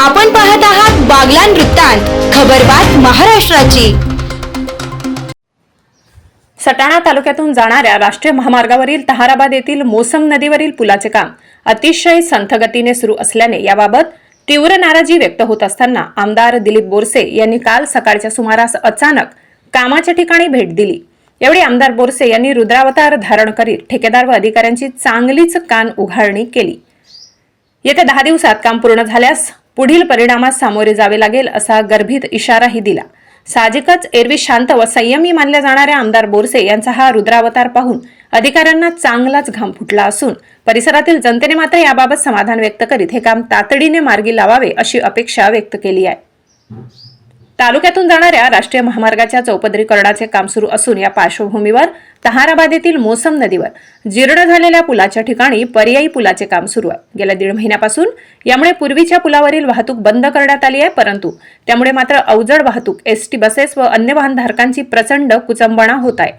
आपण पाहत आहात बागलान वृत्तांत खबरबात महाराष्ट्राची. सटाणा तालुक्यातून जाणाऱ्या राष्ट्रीय महामार्गावरील तहाराबाद येथील मोसम नदीवरील पुलाचे काम अतिशय संथगतीने सुरू असल्याने याबाबत तीव्र नाराजी व्यक्त होत असताना आमदार दिलीप बोरसे यांनी काल सकाळच्या सुमारास अचानक कामाच्या ठिकाणी भेट दिली. यावेळी आमदार बोरसे यांनी रुद्रावतार धारण करीत ठेकेदार व अधिकाऱ्यांची चांगलीच कान उघाडणी केली. येत्या दहा दिवसात काम पूर्ण झाल्यास पुढील परिणामास सामोरे जावे लागेल असा गर्भित इशाराही दिला. साहजिकच एरवी शांत व संयमी मानल्या जाणाऱ्या आमदार बोरसे यांचा हा रुद्रावतार पाहून अधिकाऱ्यांना चांगलाच घाम फुटला असून परिसरातील जनतेने मात्र याबाबत समाधान व्यक्त करीत हे काम तातडीने मार्गी लावावे अशी अपेक्षा व्यक्त केली आहे. तालुक्यातून जाणाऱ्या राष्ट्रीय महामार्गाच्या चौपदरीकरणाचे काम सुरू असून या पार्श्वभूमीवर तहाराबाद येथील मोसम नदीवर जीर्ण झालेल्या पुलाच्या ठिकाणी पर्यायी पुलाचे काम सुरू आहे. गेल्या दीड महिन्यापासून यामुळे पूर्वीच्या पुलावरील वाहतूक बंद करण्यात आली आहे परंतु त्यामुळे मात्र अवजड वाहतूक एसटी बसेस व अन्य वाहनधारकांची प्रचंड कुचंबणा होत आहे.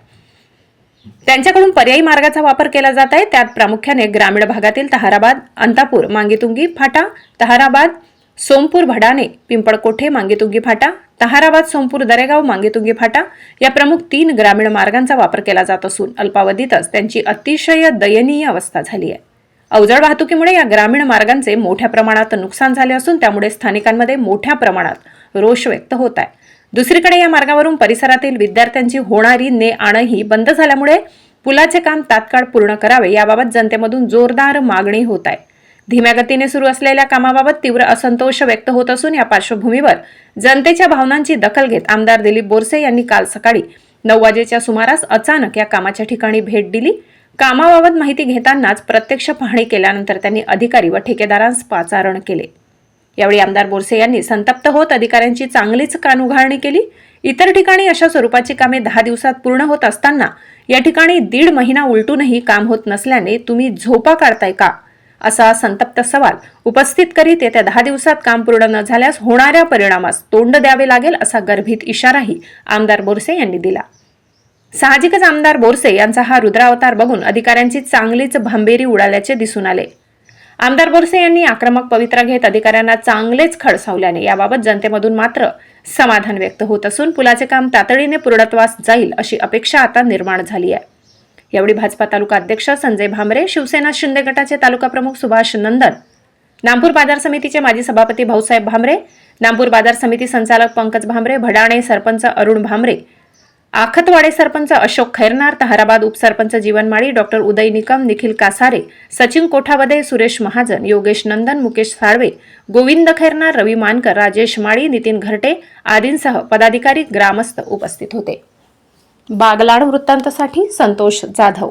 त्यांच्याकडून पर्यायी मार्गाचा वापर केला जात आहे. त्यात प्रामुख्याने ग्रामीण भागातील तहाराबाद अंतापूर मांगीतुंगी फाटा तहाराबाद सोमपूर भडाणे पिंपळकोठे मांगीतुंगी फाटा तहाराबाद सोमपूर दरेगाव मांगेतुंगी फाटा या प्रमुख तीन ग्रामीण मार्गांचा वापर केला जात असून अल्पावधीतच त्यांची अतिशय दयनीय अवस्था झाली आहे. अवजड वाहतुकीमुळे या ग्रामीण मार्गांचे मोठ्या प्रमाणात नुकसान झाले असून त्यामुळे स्थानिकांमध्ये मोठ्या प्रमाणात रोष व्यक्त होत आहे. दुसरीकडे या मार्गावरून परिसरातील विद्यार्थ्यांची होणारी ने आणही बंद झाल्यामुळे पुलाचे काम तात्काळ पूर्ण करावे याबाबत जनतेमधून जोरदार मागणी होत आहे. धीम्या गतीने सुरू असलेल्या कामाबाबत तीव्र असंतोष व्यक्त होत असून या पार्श्वभूमीवर जनतेच्या भावनांची दखल घेत आमदार दिलीप बोरसे यांनी काल सकाळी नऊ वाजेच्या सुमारास अचानक या कामाच्या ठिकाणी भेट दिली. कामाबाबत माहिती घेतानाच प्रत्यक्ष पाहणी केल्यानंतर त्यांनी अधिकारी व ठेकेदारांस पाचारण केले. यावेळी आमदार बोरसे यांनी संतप्त होत अधिकाऱ्यांची चांगलीच कानउघाळणी केली. इतर ठिकाणी अशा स्वरूपाची कामे दहा दिवसात पूर्ण होत असताना या ठिकाणी दीड महिना उलटूनही काम होत नसल्याने तुम्ही झोपा काढताय का? असा संतप्त सवाल उपस्थित करीत येत्या दहा दिवसात काम पूर्ण न झाल्यास होणाऱ्या परिणामास तोंड द्यावे लागेल असा गर्भित इशाराही आमदार बोरसे यांनी दिला. साहजिकच आमदार बोरसे यांचा हा रुद्रावतार बघून अधिकाऱ्यांची चांगलीच भांबेरी उडाल्याचे दिसून आले. आमदार बोरसे यांनी आक्रमक पवित्रा घेत अधिकाऱ्यांना चांगलेच खडसावल्याने याबाबत जनतेमधून मात्र समाधान व्यक्त होत असून पुलाचे काम तातडीने पूर्णत्वास जाईल अशी अपेक्षा आता निर्माण झाली आहे. यावेळी भाजपा तालुका अध्यक्ष संजय भामरे शिवसेना शिंदे गटाचे तालुका प्रमुख सुभाष नंदन नामपूर बाजार समितीचे माजी सभापती भाऊसाहेब भामरे नामपूर बाजार समिती संचालक पंकज भामरे भडाणे सरपंच अरुण भामरे आखतवाडे सरपंच अशोक खैरनार तहाराबाद उपसरपंच जीवन माळी डॉक्टर उदय निकम निखिल कासारे सचिन कोठावदे सुरेश महाजन योगेश नंदन मुकेश साळवे गोविंद खैरनार रवी मानकर राजेश माळी नितीन घरटे आदींसह पदाधिकारी ग्रामस्थ उपस्थित होते. बागलाण वृत्तांतासाठी संतोष जाधव